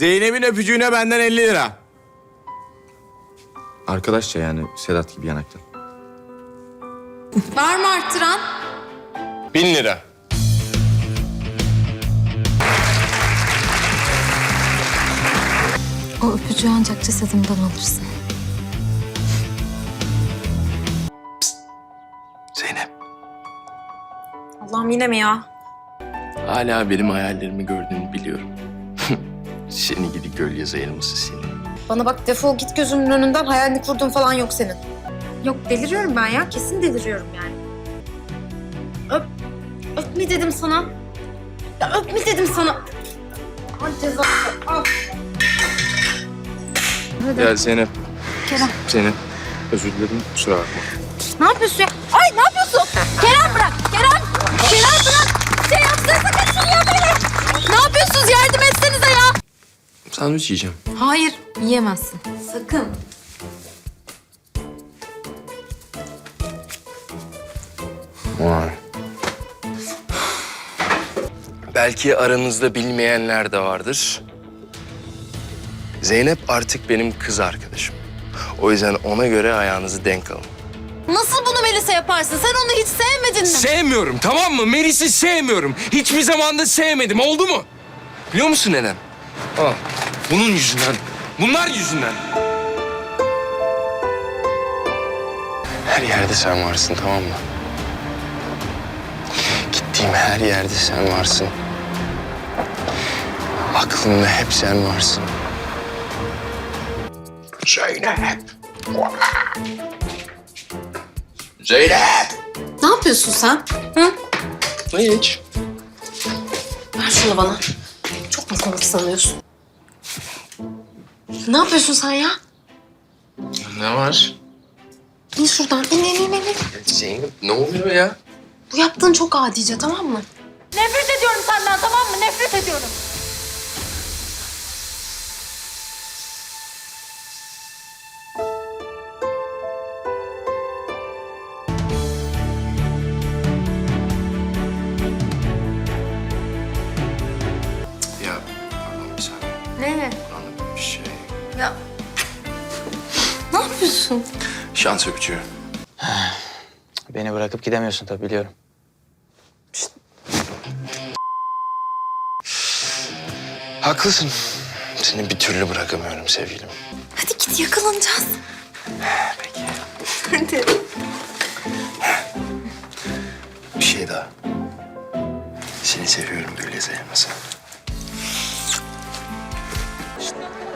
Zeynep'in öpücüğüne benden 50 lira. Arkadaşça yani Sedat gibi yanaktan. Var mı arttıran? 1000 lira. O öpücüğü ancak cesedimden alırsın. Zeynep. Allah'ım yine mi ya? Hala benim hayallerimi gördüğünü biliyorum. Seni gidi gölgeze elması seni. Bana bak defol git gözümün önünden hayalini kurduğun falan yok senin. Yok deliriyorum ben ya. Kesin deliriyorum yani. Öp. Öp mi dedim sana? Ya öp mi dedim sana? Al ceza. Al. Ya Zeynep. Kerem. Zeynep. Özür dilerim kusura bakma. Ne yapıyorsun ya? Ay ne yapıyorsun? Kerem bırak. Kerem. Kerem Sandviç yiyeceğim. Hayır, yiyemezsin. Sakın. Vay. Belki aranızda bilmeyenler de vardır. Zeynep artık benim kız arkadaşım. O yüzden ona göre ayağınızı denk alın. Nasıl bunu Melisa yaparsın? Sen onu hiç sevmedin mi? Sevmiyorum tamam mı? Melis'i sevmiyorum. Hiçbir zaman da sevmedim oldu mu? Biliyor musun neden? Al. Bunun yüzünden. Bunlar yüzünden. Her yerde sen varsın tamam mı? Gittiğim her yerde sen varsın. Aklımda hep sen varsın. Zeynep. Zeynep. Ne yapıyorsun sen? Hı? Hiç. Ver şunu bana. Çok mu komik sanıyorsun? Ne yapıyorsun sen ya? Ne var? İn şuradan. İn, in, in, in. Zeynep ne oluyor ya? Bu yaptığın çok adice tamam mı? Nefret ediyorum senden tamam mı? Nefret ediyorum. Ya pardon bir saniye. Ne? Ya. Ne yapıyorsun? Şans öpücüğü. Beni bırakıp gidemiyorsun tabii biliyorum. Haklısın. Seni bir türlü bırakamıyorum sevgilim. Hadi git yakalanacağız. Peki. Hadi. Bir şey daha. Seni seviyorum Gülye Zeynep'e.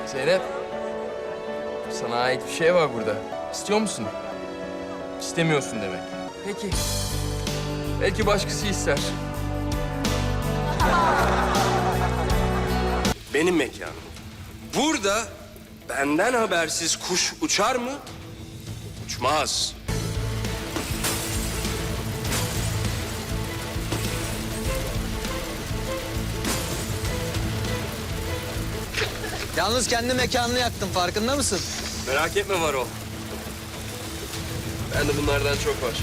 Zeynep. Sana ait bir şey var burada. İstiyor musun? İstemiyorsun demek. Peki. Belki başkası ister. Benim mekanım. Burada benden habersiz kuş uçar mı? Uçmaz. Yalnız kendi mekanını yaktın farkında mısın? Merak etme var o. Ben de bunlardan çok var.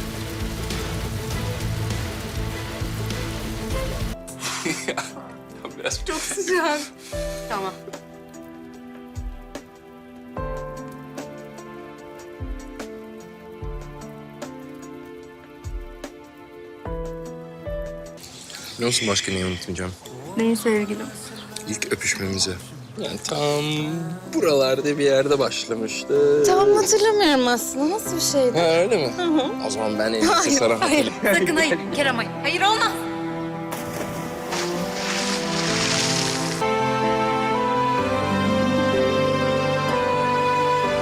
Biraz çok Sıcak. Tamam. Biliyor musun başka neyi unutmayacağım? Neyin sevgilim? İlk öpüşmemizi. Yani tam buralarda bir yerde başlamıştı. Tamam hatırlamıyorum aslında. Nasıl bir şeydi? Ha öyle mi? O zaman ben en iyisi sana hatırlayayım. Sakın hayır. Kerem hayır. Hayır olmaz.